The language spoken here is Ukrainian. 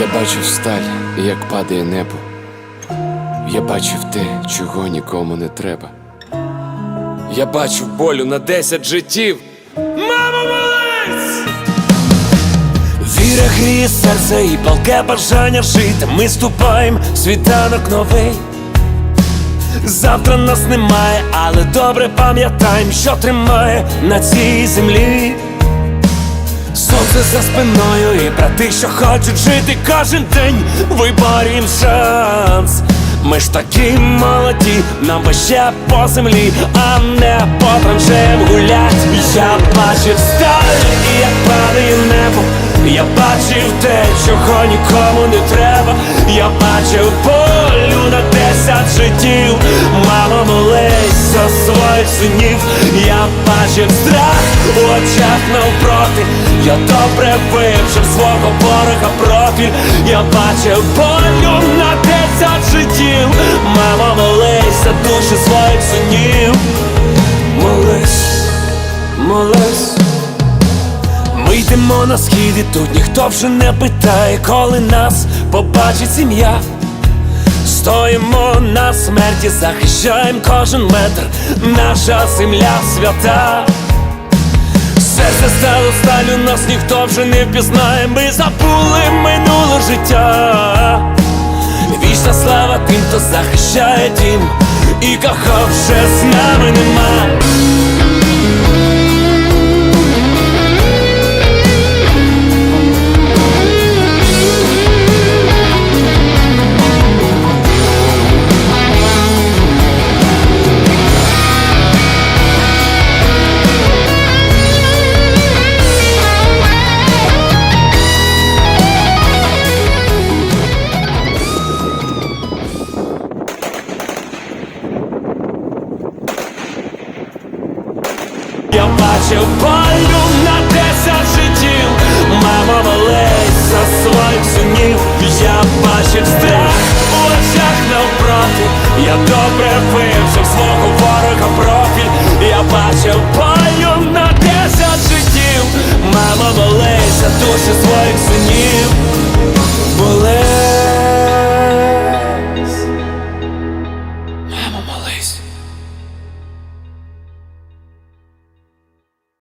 Я бачив сталь, як падає небо. Я бачив те, чого нікому не треба. Я бачив болю на десять життів. Мамо, молись! Віра гріє серце і палке бажання жити. Ми ступаємо в світанок новий. Завтра нас немає, але добре пам'ятаємо, що тримає на цій землі. Сонце за спиною і брати, що хочуть жити кожен день, виборім шанс. Ми ж такі молоді, нам би ще по землі, а не по траншеям гулять. Я бачив сталь, і як падає небо. Я бачив те, чого нікому не треба. Я бачив полю на десять життів. Мамо, молись за своїх синів. Я бачив страх у очах навпроти. Я добре вивчив свого ворога профіль. Я бачив полю на десять життів. Мамо, молись за душі своїх синів. Молись, молись. Ми йдемо на схід і тут ніхто вже не питає, коли нас побачить сім'я. Стоїмо на смерті, захищаємо кожен метр, наша земля свята. Серце стало сталю, нас ніхто вже не впізнає, ми забули минуле життя. Вічна слава тим, хто захищає дім, і кого вже з нами нема. Бачив полю на десять життів, мама молись за своїх синів.